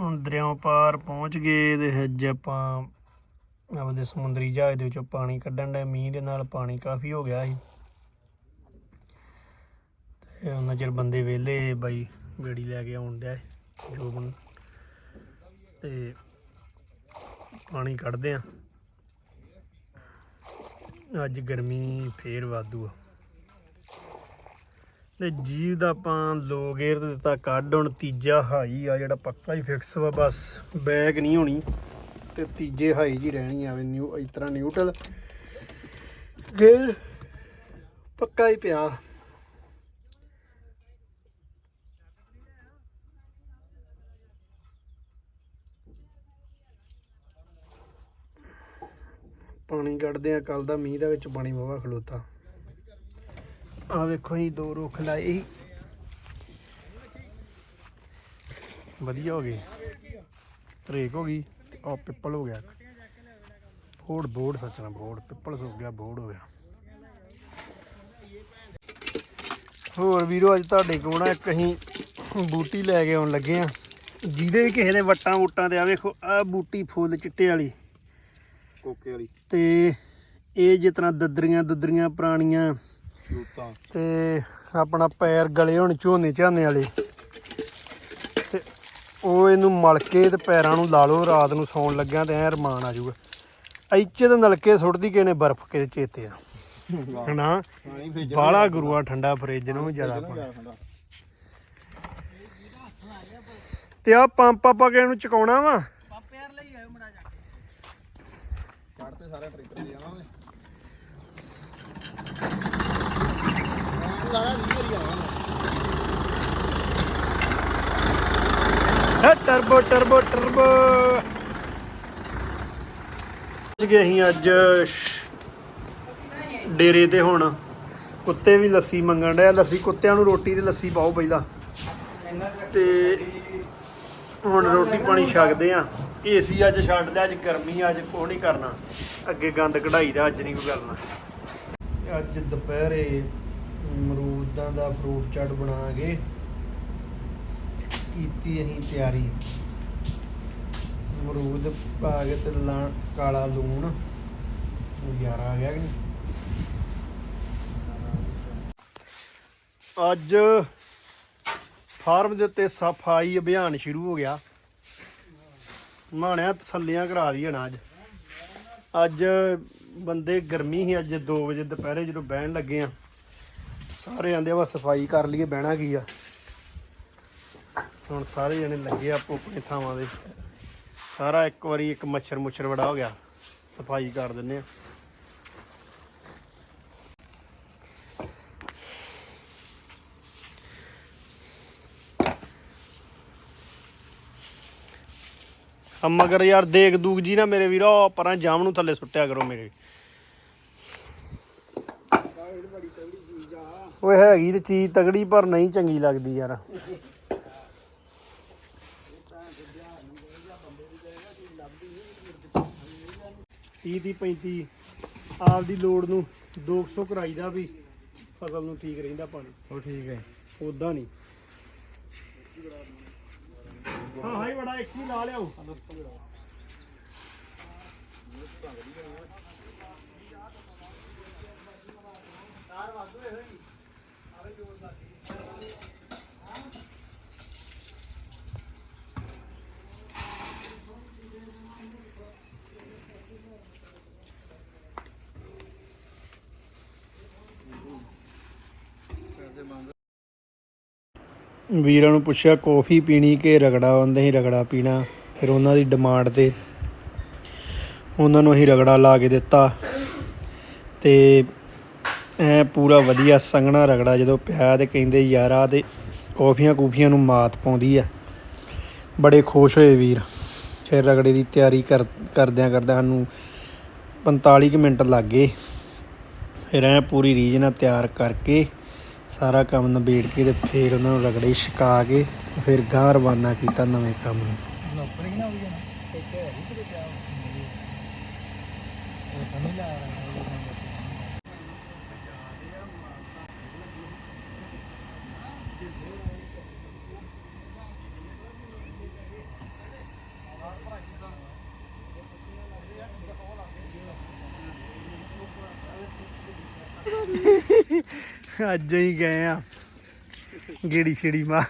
ਹੁਣ ਦਰਿਆਓਂ ਪਾਰ ਪਹੁੰਚ ਗਏ ਤੇ ਅੱਜ ਆਪਾਂ ਆਪਦੇ ਸਮੁੰਦਰੀ ਜਹਾਜ਼ ਦੇ ਵਿੱਚੋਂ ਪਾਣੀ ਕੱਢਣ ਦੇ ਮੀਂਹ ਦੇ ਨਾਲ ਪਾਣੀ ਕਾਫੀ ਹੋ ਗਿਆ ਸੀ। ਤੇ ਉਹਨਾਂ ਚਿਰ ਬੰਦੇ ਵਿਹਲੇ ਬਾਈ ਗੜੀ ਲੈ ਕੇ ਆਉਣ ਡਿਆ ਸੀ, ਜੋਬਨ। ਤੇ ਪਾਣੀ ਕੱਢਦੇ ਆ। ਅੱਜ ਗਰਮੀ ਫੇਰ ਵਾਧੂ ਆ। ਤੇ ਜੀਵ ਦਾ ਆਪਾਂ ਲੋ ਗੇਅਰ ਤੇ ਦਿੱਤਾ ਕੱਢ, ਹੁਣ ਤੀਜਾ ਹਾਈ ਆ ਜਿਹੜਾ ਪੱਕਾ ਹੀ ਫਿਕਸ ਵਾ, ਬਸ ਬੈਗ ਨਹੀਂ ਹੋਣੀ ਤੇ ਤੀਜੇ ਹਾਈ ਜੀ ਰਹਿਣੀ ਆਵੇ ਨਿਊ ਇਸ ਤਰ੍ਹਾਂ ਨਿਊਟਰਲ ਗੇਅਰ ਪੱਕਾ ਹੀ ਪਿਆ। ਪਾਣੀ ਕੱਢਦੇ ਆ ਕੱਲ ਦਾ ਮੀਂਹ ਦਾ ਵਿੱਚ ਪਾਣੀ ਵਾਵਾ ਖਲੋਤਾ। ਆ ਵੇਖੋ ਜੀ ਦੋ ਰੁੱਖ ਲਾਏ ਸੀ। ਵਧੀਆ ਹੋ ਗਏ। ਤਰੇਕ ਹੋ ਗਈ ਆ ਪਿੱਪਲ ਹੋ ਗਿਆ। ਬੋੜ ਬੋੜ ਸੱਚਣਾ ਬੋੜ। ਪਿੱਪਲ ਸੁੱਕ ਗਿਆ ਬੋੜ ਹੋ ਗਿਆ। ਹੋਰ ਵੀਰੋ ਅੱਜ ਤੁਹਾਡੇ ਕੋਲ ਨਾ ਇੱਕ ਅਸੀਂ ਬੂਟੀ ਲੈ ਕੇ ਆਉਣ ਲੱਗੇ ਆ ਜਿਹਦੇ ਵੀ ਕਿਸੇ ਦੇ ਵੱਟਾਂ ਵੁੱਟਾਂ ਤੇ ਆ ਵੇਖੋ ਆ ਬੂਟੀ ਫੁੱਲ ਚਿੱਟੇ ਵਾਲੀ। ਕੋਕੇ ਵਾਲੀ। ਤੇ ਇਹ ਜਿਸ ਤਰ੍ਹਾਂ ਦਦਰੀਆਂ ਦੁਦਰੀਆਂ ਪੁਰਾਣੀਆਂ ਤੇ ਆਪਣਾ ਪੈਰ ਗਲੇ ਹੁਣ ਝੋਨੇ ਝਾਨੇ ਵਾਲੇ। ਤੇ ਉਹ ਇਹਨੂੰ ਮਲ ਕੇ ਤੇ ਪੈਰਾਂ ਨੂੰ ਲਾ ਲਓ ਰਾਤ ਨੂੰ ਸੌਣ ਲੱਗਿਆ ਤੇ ਐ ਰਮਾਨ ਆ ਜਾਊਗਾ। ਇੱਥੇ ਤੇ ਨਲਕੇ ਸੁੱਟਦੀ ਕਿਸੇ ਨੇ ਬਰਫ਼ ਕੇ ਚੇਤੇ ਆ। ਫ੍ਰਿਜ ਬਾਲਾ ਗੁਰੂਆ ਠੰਡਾ ਫਰਿੱਜ ਨੂੰ ਜ਼ਿਆਦਾ ਪਾਣੀ। ਤੇ ਆ ਪੰਪ ਆਪਾਂ ਕਿ ਇਹਨੂੰ ਚਕਾਉਣਾ ਵਾ? ਕੱਢਤੇ ਸਾਰੇ ਟਰੈਕਟਰ ਦੇ ਜਾਣਾ ਉਹਨੇ ਸਾਰਾ ਵੀਰ ਹੀ ਆਣਾ ਟਰਬੋ ਟਰਬੋ ਟਰਬੋ ਪਹੁੰਚ ਗਏ ਅਸੀਂ ਅੱਜ ਡੇਰੇ ਤੇ ਹੁਣ। ਕੁੱਤੇ ਵੀ ਲੱਸੀ ਮੰਗਣ ਡਿਆ। ਲੱਸੀ ਕੁੱਤਿਆਂ ਨੂੰ ਰੋਟੀ ਤੇ ਲੱਸੀ ਪਾਓ ਪਹਿਲਾਂ। ਤੇ ਹੁਣ ਰੋਟੀ ਪਾਣੀ ਛਕਦੇ ਆ। ਏਸੀ ਅੱਜ ਛੱਡ ਲਿਆ, ਅੱਜ ਗਰਮੀ ਅੱਜ ਕੁਛ ਨਹੀਂ ਕਰਨਾ। ਅੱਗੇ ਗੰਦ ਕਢਾਈ ਦਾ, ਅੱਜ ਨਹੀਂ ਕੋਈ ਕਰਨਾ। ਅੱਜ ਦੁਪਹਿਰੇ ਅਮਰੂਦਾਂ ਦਾ ਫਰੂਟ ਚਾਟ ਬਣਾ ਕੇ ਕੀਤੀ ਅਸੀਂ ਤਿਆਰੀ। ਅਮਰੂਦ ਪਾ ਕੇ ਤੇ ਲਾ, ਕਾਲਾ ਲੂਣ। ਯਾਰ ਆ ਗਿਆ ਕਿ ਨਹੀਂ? ਅੱਜ ਫਾਰਮ ਦੇ ਉੱਤੇ ਸਫ਼ਾਈ ਅਭਿਆਨ ਸ਼ੁਰੂ ਹੋ ਗਿਆ। ਮਾਣਿਆ ਤਸੱਲੀਆਂ ਕਰਾ ਦੀ ਹਣਾ ਅੱਜ। ਅੱਜ ਬੰਦੇ ਗਰਮੀ ਸੀ, ਅੱਜ 2 ਵਜੇ ਦੁਪਹਿਰੇ ਜਦੋਂ ਬਹਿਣ ਲੱਗੇ ਆ। ਸਾਰੇ ਆਂਦੇ ਵਾ ਸਫ਼ਾਈ ਕਰ ਲਈਏ, ਬਹਿਣਾ ਕੀ ਆ। ਹੁਣ ਸਾਰੇ ਜਣੇ ਲੱਗੇ ਆਪੋ ਆਪਣੇ ਥਾਵਾਂ ਦੇ ਸਾਰਾ ਇੱਕ ਵਾਰੀ ਇੱਕ ਮੱਛਰ ਮੁੱਛਰ ਵੜਾ ਹੋ ਗਿਆ। ਸਫ਼ਾਈ ਕਰ ਦਿੰਨੇ ਆ। ਮਗਰ ਯਾਰ ਦੇਖ ਦੂਖ ਜੀ ਨਾ ਮੇਰੇ ਵੀਰੋ, ਪਰਾਂ ਜਾਮ ਨੂੰ ਥੱਲੇ ਸੁੱਟਿਆ ਕਰੋ ਮੇਰੇ। ਓਏ ਹੈਗੀ ਤੇ ਚੀਜ਼ ਤਗੜੀ ਪਰ ਨਹੀਂ ਚੰਗੀ ਲੱਗਦੀ ਯਾਰ। ਤੀਹ ਦੀ 35 ਆਪਦੀ ਲੋੜ ਨੂੰ 200 ਕਰਾਈਦਾ ਵੀ ਫਸਲ ਨੂੰ ਠੀਕ ਰਹਿੰਦਾ ਪਾਣੀ। ਉਹ ਠੀਕ ਹੈ। ਉਦਾਂ ਨਹੀਂ। ਹਾਂ ਹਾਈ ਬੜਾ ਇੱਕ ਹੀ ਲਾ ਲਿਆਓ। ਵੀਰਾਂ ਨੂੰ ਪੁੱਛਿਆ, ਕੌਫੀ ਪੀਣੀ ਕਿ ਰਗੜਾ? ਆਉਂਦੇ ਹੀ ਰਗੜਾ ਪੀਣਾ। ਫਿਰ ਉਹਨਾਂ ਦੀ ਡਿਮਾਂਡ ਤੇ ਉਹਨਾਂ ਨੂੰ ਅਸੀਂ ਰਗੜਾ ਲਾ ਕੇ ਦਿੱਤਾ ਤੇ ਐ ਪੂਰਾ ਵਧੀਆ ਸੰਘਣਾ ਰਗੜਾ, ਜਦੋਂ ਪਿਆ ਤੇ ਕਹਿੰਦੇ, ਯਾਰ ਆ ਤੇ ਕੌਫੀਆਂ ਕੂਫੀਆਂ ਨੂੰ ਮਾਤ ਪਾਉਂਦੀ ਆ। ਬੜੇ ਖੁਸ਼ ਹੋਏ ਵੀਰ। ਫਿਰ ਰਗੜੇ ਦੀ ਤਿਆਰੀ ਕਰ, ਕਰਦਿਆਂ ਕਰਦਿਆਂ ਸਾਨੂੰ 45 ਕੁ ਮਿੰਟ ਲੱਗ ਗਏ। ਫਿਰ ਐ ਪੂਰੀ ਰੀਝ ਨਾਲ ਤਿਆਰ ਕਰਕੇ ਸਾਰਾ ਕੰਮ ਨਿਬੇੜ ਕੇ ਤੇ ਫਿਰ ਉਹਨਾਂ ਨੂੰ ਰਗੜੇ ਛਕਾ ਕੇ ਤੇ ਫਿਰ ਗਾਂ ਰਵਾਨਾ ਕੀਤਾ ਨਵੇਂ ਕੰਮ ਨੂੰ। ਨੌਕਰੀ ਨਾ ਹੋਈ ਜਾਣਾ ਤੇ ਹੈ ਹੀ ਕਿਤੇ ਪਿਆ ਉਹ ਤਾਂ ਨਹੀਂ ਲਾ ਅੱਜ ਹੀ ਗਏ ਆ ਗੇੜੀ ਛੇੜੀ ਮਾਰ।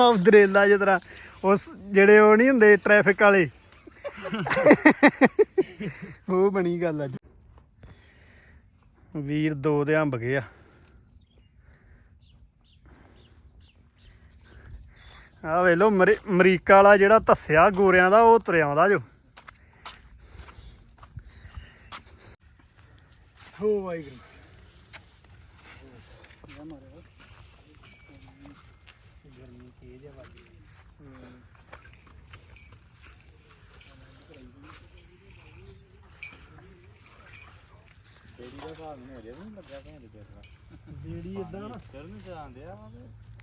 ਅਬਦਰੇਲਾ ਜਿਸ ਤਰ੍ਹਾਂ ਉਸ ਜਿਹੜੇ ਉਹ ਨਹੀਂ ਹੁੰਦੇ ਟ੍ਰੈਫਿਕ ਵਾਲੇ। ਉਹ ਬਣੀ ਗੱਲ ਅੱਜ। ਵੀਰ ਦੋ ਦੇ ਅੰਬ ਗਏ ਆ। ਆ ਵੇਖ ਲੋ ਅਮਰੀਕਾ ਵਾਲਾ ਜਿਹੜਾ ਧੱਸਿਆ ਗੋਰਿਆਂ ਦਾ, ਉਹ ਤੁਰਿਆ ਆਉਂਦਾ ਜੋ। ਹੋ ਵਾਹਿਗੁਰੂ। ਗਰਮੀ ਤੇਜ਼ ਹੈ ਵਾਜੀ ਤੇਰੀ ਦਾ ਭਾਗ ਨਹੀਂ ਅਜੇ ਵੀ ਨਹੀਂ ਲੱਗਿਆ ਭੈਣ ਦੇ ਦੇਖਣਾ ਬੇੜੀ ਇਦਾਂ ਨਾ। ਚਰਨ ਜਾਂਦੇ ਆ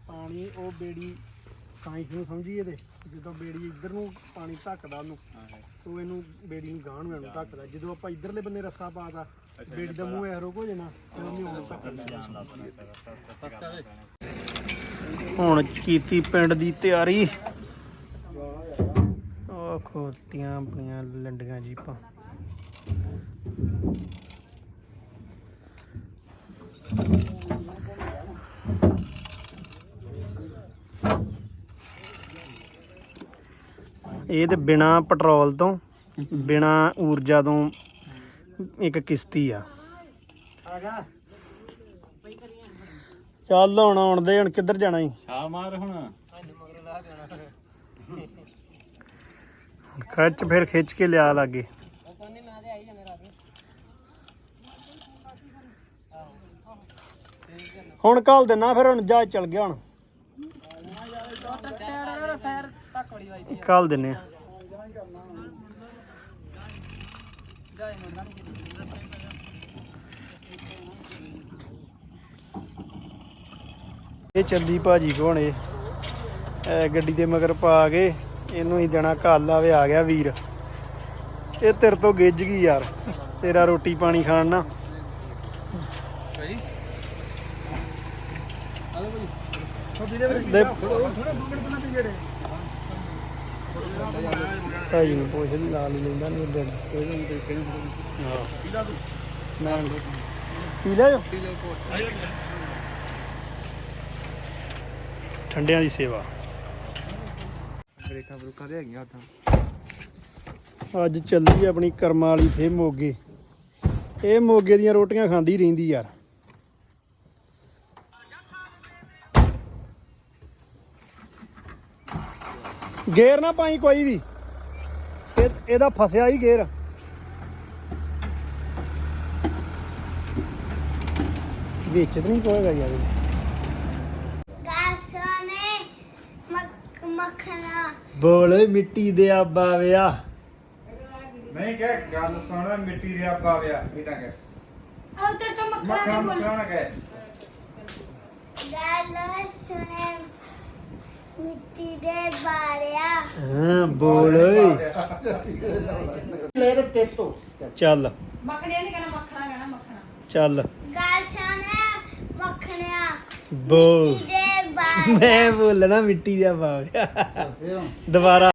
ਪਾਣੀ ਉਹ ਬੇੜੀ ਸਾਇੰਸ ਨੂੰ ਸਮਝੀਏ ਤੇ ਜਦੋਂ ਬੇੜੀ ਇੱਧਰ ਨੂੰ ਪਾਣੀ ਧੱਕਦਾ ਉਹਨੂੰ ਉਹ ਇਹਨੂੰ ਬੇੜੀ ਨੂੰ ਗਾਂਹ ਨੂੰ ਧੱਕਦਾ। ਜਦੋਂ ਆਪਾਂ ਇੱਧਰਲੇ ਬੰਨੇ ਰਸਤਾ ਪਾਤਾ ਬੇੜੀ ਦਾ ਮੂੰਹ ਐਰੋ ਹੋ ਜਾਣਾ ਫਿਰ ਉਹਨੇ ਉਹਨੂੰ ਧੱਕਣਾ ਹੁਣ ਕੀਤੀ ਪਿੰਡ ਦੀ ਤਿਆਰੀ। ਉਹ ਖੋਤੀਆਂ ਆਪਣੀਆਂ ਲੰਡੀਆਂ ਜੀਪਾਂ। ਇਹ ਤੇ ਬਿਨਾ ਪੈਟਰੋਲ ਤੋਂ, ਬਿਨਾ ਊਰਜਾ ਤੋਂ ਇੱਕ ਕਿਸ਼ਤੀ ਆ ਚੱਲ ਹੁਣ ਆਉਣ ਦੇ ਹੁਣ ਕਿੱਧਰ ਜਾਣਾ ਈ ਛਾਲ ਮਾਰ ਹੁਣ ਖਿੱਚ ਫਿਰ ਖਿੱਚ ਕੇ ਲਿਆ ਲਾਗੇ ਹੁਣ ਕੱਲ ਦੇਣਾ ਫਿਰ ਹੁਣ ਜਾ ਚੱਲ ਗਿਆ ਹੁਣ ਕੱਲ ਦਿੰਨੇ ਆ ਇਹ ਚੱਲੀ ਭਾਜੀ ਕੋਣ ਗੱਡੀ ਦੇ ਮਗਰ ਪਾ ਕੇ ਇਹਨੂੰ ਹੀ ਦੇਣਾ ਕੱਲ ਆਵੇ ਆ ਗਿਆ ਵੀਰ। ਇਹ ਤੇਰੇ ਤੋਂ ਗਿੱਜ ਗਈ ਯਾਰ ਤੇਰਾ ਰੋਟੀ ਪਾਣੀ ਖਾਣ ਨਾ। ਦੇ ਭਾਈ ਨੂੰ ਪੁੱਛ ਲਈ ਨਾਲ ਹੀ ਲੈਂਦਾ ਨਹੀਂ ਅੱਡੇ ਹਾਂ ਮੈਂ ਪੀ ਲਿਆ ਜੋ? ਠੰਡਿਆਂ ਦੀ ਸੇਵਾ। ਬ੍ਰੇਕਾਂ ਬਰੂਕਾਂ ਦੇ ਹੈਗੀਆਂ ਉਦਾਂ ਅੱਜ ਚੱਲੀ ਆਪਣੀ ਕਰਮਾਂ ਵਾਲੀ ਫੇ ਮੋਗੇ। ਇਹ ਮੋਗੇ ਦੀਆਂ ਰੋਟੀਆਂ ਖਾਂਦੀ ਰਹਿੰਦੀ ਯਾਰ। ਗੇਰ ਨਾ ਪਾਈ ਕੋਈ ਵੀ। ਇਹ ਇਹਦਾ ਫਸਿਆ ਹੀ ਗੇਰ। ਵਿੱਚ ਤਾਂ ਨਹੀਂ ਕੋਏਗਾ ਯਾਰ। ਮੱਖਣਾ ਬੋਲ ਮਿੱਟੀ ਦੇ ਆਬਾ ਵਿਆ। ਨਹੀਂ ਕਹਿ ਗੱਲ ਸੁਣ ਮਿੱਟੀ ਦੇ ਆਪਾ ਵਿਆ ਇਦਾਂ ਕਹਿ। ਉਧਰ ਤੋਂ ਮੱਖਣਾ ਮੱਖਣਾ ਬੋਲ। ਮੱਖਣਾ ਨਾ ਕਹਿ। ਗੱਲ ਸੁਣੇ। ਮਿੱਟੀ ਦੇ ਬਾਰਿਆ। ਹਾਂ ਬੋਲ ਓਏ। ਲੈ ਤੇ। ਤੇਤੋ ਚੱਲ। ਮੱਖਣਿਆ ਨਹੀਂ ਕਹਿਣਾ ਮੱਖਣਾ ਕਹਿਣਾ ਮੱਖਣਾ। ਚੱਲ। ਗੱਲ ਸੁਣੇ ਮੱਖਣਿਆ। ਬੋਲ ਮਿੱਟੀ ਦੇ ਬਾਰਿਆ। ਮੈਂ ਬੋਲਣਾ ਮਿੱਟੀ ਦਾ ਬਾਬਿਆ ਦੁਬਾਰਾ।